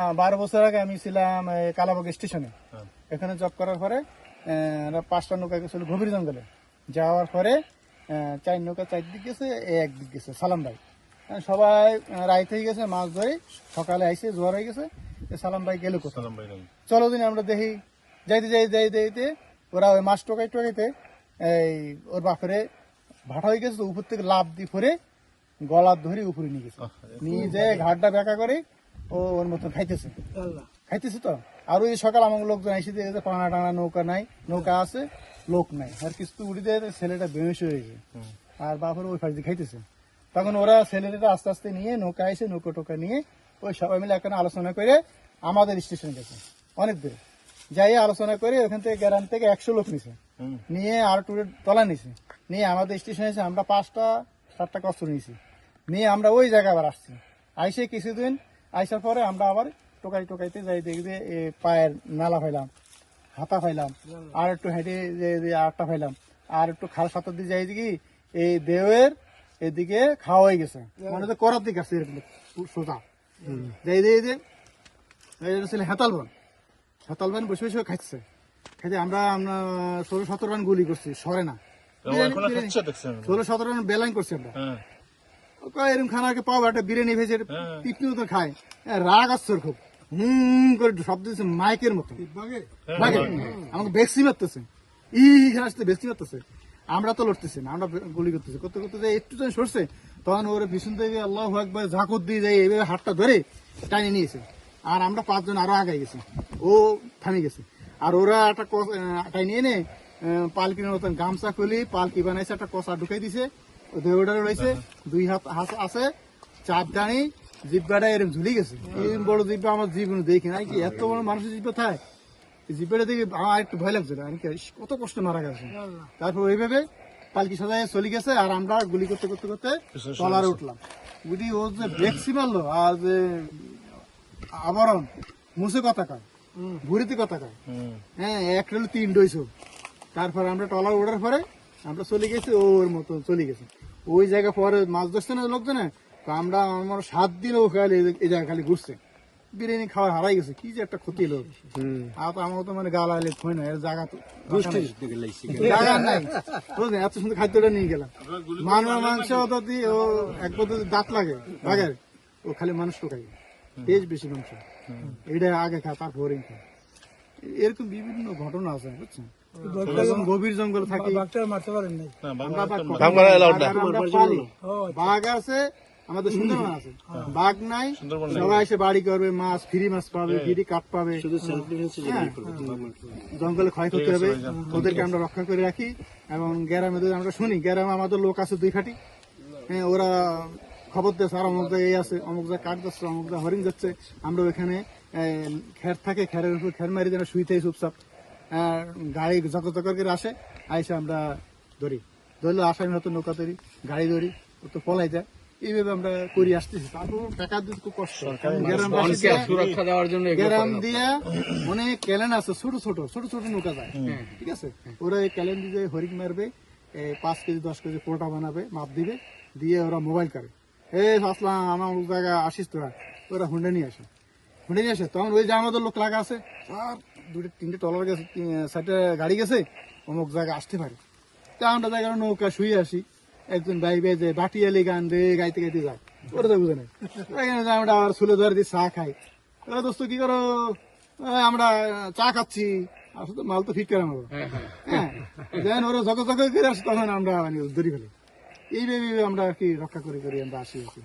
আহ, বারো বছর আগে আমি ছিলাম কালাবাগ স্টেশনে। হ্যাঁ। এখানে জব করার পরে পাঁচটা নৌকা গেছিল গভীর জঙ্গলে। যাওয়ার পরে চার নৌকা চারদিক গেছে একদিক গেছে সালাম ভাই। সবাই আহ, রাইতে গেছে মাছ ধরে সকালে আইসে জোয়ার হয়ে গেছে সালাম ভাই গেল সালাম ভাই চলো দিন আমরা দেখি। যাইতে যাইতে যাই যাইতে ওরা ওই মাছ টোকাই টোকাইতে এই ওর বাপরে ভাটা হয়ে গেছে উপর থেকে লাভ দিয়ে পরে গলা ধরে উপরে নিয়ে গেছে। নিয়ে যে ঘাটটা বেঁকা করে ও ওর মতো খাইতেছে? খাইতেছে তো? আর ওই সকাল আমার লোকজন এসে দিয়ে গেছে পানা টানা নৌকা নাই নৌকা আছে লোক নাই। আর কিছু উড়ি দিয়ে ছেলেটা বেমেশ হয়ে গেছে। আর বাপরে ওই ফাঁস খাইতেছে। তখন ওরা ছেলেটা আস্তে আস্তে নিয়ে নৌকা এসে নৌকা টোকা নিয়ে ওই সবাই মিলে এখানে আলোচনা করে আমাদের স্টেশনে গেছে। অনেক দূরে। যাই আলোচনা করে ওখান থেকে গ্রাম থেকে একশো লোক নিছে। নিয়ে আর টুরে তলা নিছে। নিয়ে আমাদের স্টেশনে এসে আমরা পাঁচটা সাতটা কষ্ট নিয়েছি নিয়ে আমরা ওই জায়গায় আবার আসছি। আইসে কিছুদিন আইসার পরে আমরা আবার টোকাই টোকাইতে যাই দেখবে পায়ের নালা ফাইলাম হাতা ফাইলাম আর একটু হেঁটে যে আটটা ফাইলাম আর একটু খাল সাঁতার দিয়ে যাই দেখি এই দেওয়ের এদিকে খাওয়া হয়ে গেছে। মানে তো করার দিকে আছে এরকম সোজা। যাই দিয়ে যে ছিল হেতাল বন হেতাল বন বসে বসে খাচ্ছে খাইতে আমরা আমরা ষোলো সতেরো রান গুলি করছি সরে না। ষোলো সতেরো রান বেলাইন করছি আমরা। হ্যাঁ। এরকম খানাকে পাবো একটা বিরিয়ানি ভেজে হ্যাঁ। পিপনি মতো খায়। রাগ আসছে খুব। হুম করে শব্দ দিচ্ছে মাইকের মতো। বাঘে আমাকে বেক্সি মারতেছে। ই আসতে বেক্সি মারতেছে। আমরা তো লড়তেছি না আমরা গুলি করতেছি। করতে করতে যে একটু যখন সরছে তখন ওর ভীষণ থেকে আল্লাহ একবার ঝাঁকর দিয়ে যায় এইভাবে হাতটা ধরে টানি নিয়েছে। আর আমরা পাঁচজন আরও আগাই গেছি। ও থামি গেছে। আর ওরা একটা টাই নিয়ে নে পালকির মতন গামছা খুলি পালকি বানাইছে একটা কষা ঢুকাই দিছে। দেহটা রয়েছে দুই হাত হাত আছে চাপ দাঁড়ি জিব্বাটা এরকম ঝুলি গেছে। এরকম বড় জিব্বা আমার জীবনে দেখি নাই কি এত বড় মানুষের জিব্বা থাকে জিব্বাটা দেখে আমার একটু ভয় লাগছিল আমি কত কষ্ট মারা গেছে। তারপর ওইভাবে পালকি সাজায় চলে গেছে আর আমরা গুলি করতে করতে করতে তলারে উঠলাম। গুলি ও যে ব্রেকসি মারলো আর যে আবরণ মুসে কথা কয় ভুড়িতে কথা কয়। হ্যাঁ এক রেল তিন ডইছো। তারপর আমরা টলার ওঠার পরে আমরা চলে গেছি ওর মতো চলে গেছি। ওই জায়গা পরে মাছ ধরছে না লোকজনে? তো আমরা আমার সাত দিন ও খালি এই জায়গা খালি ঘুরছে। বিরিয়ানি খাওয়া হারাই গেছে। কি যে একটা ক্ষতি হলো। আর তো আমার তো মানে গাল আইলে থই না এর জায়গা তো জায়গা নাই। বুঝলেন? এত সুন্দর খাদ্যটা নিয়ে গেলাম। মানব মাংস তো দিয়ে ও এক পদ্ধতি দাঁত লাগে বাঘের। ও খালি মানুষ তো খাই তেজ বেশি মাংস এটা আগে খা তারপর খা। এরকম বিভিন্ন ঘটনা আছে বুঝছেন? গভীর জঙ্গল থাকে। মারতে পারেন নাই। না, আমরা বাংলা বাঘ আছে আমাদের সুন্দরবন আছে। বাঘ নাই। সবাই এসে বাড়ি করবে মাছ ফ্রি মাছ পাবে ফ্রি কাঠ পাবে। হ্যাঁ। জঙ্গলে ক্ষয় করতে হবে। ওদেরকে আমরা রক্ষা করে রাখি। এবং গ্রামে আমরা শুনি গ্রামে আমাদের লোক আছে দুই খাটি। হ্যাঁ ওরা খবর দিয়েছে আর অমুক জায়গায় আছে অমুক জায়গায় কাঠ যাচ্ছে অমুক জায়গায় হরিণ যাচ্ছে। আমরা ওইখানে খের থাকে খেরের উপর খের মারি যেন শুইতে চুপচাপ। গাড়ি জকর জকর করে আসে আইসে আমরা ধরি। ধরলে আসামি হয়তো নৌকা ধরি গাড়ি ধরি ও তো পলাই যায়। এইভাবে আমরা করি আসতেছি। তারপর টাকা দিতে খুব কষ্ট। কারণ সুরক্ষা দেওয়ার জন্য গ্রাম দিয়া অনেক ক্যালেন আছে ছোট ছোট ছোট ছোট নৌকা যায়। ঠিক আছে? ওরা এই ক্যালেন দিয়ে হরিক মারবে পাঁচ কেজি দশ কেজি পোটা বানাবে মাপ দিবে দিয়ে ওরা মোবাইল করে। এ আসলাম আমার অমুক জায়গা আসিস তোরা ওরা হুন্ডা নিয়ে আসে। হুন্ডা নিয়ে আসে? তখন ওই যে আমাদের লোক লাগা আছে আর দুটো তিনটে টলার গেছে সাইডে গাড়ি গেছে অমুক জায়গায় আসতে পারে। তা আমরা জায়গায় নৌকা শুয়ে আসি। একজন ভাই বেজে বাটিয়ালি গান রে গাইতে গাইতে যায় ওরা তো বুঝে নাই। আমরা আবার সুলে ধরে দিয়ে চা খাই। ওরা দোস্ত কি করো? আমরা চা খাচ্ছি। আসলে মাল তো ফিট করে নেব। হ্যাঁ দেন ওরা জগ জগ করে আসে তখন আমরা মানে ধরি ফেলি। এইভাবে আমরা আর কি রক্ষা করে করে আমরা আসি আর কি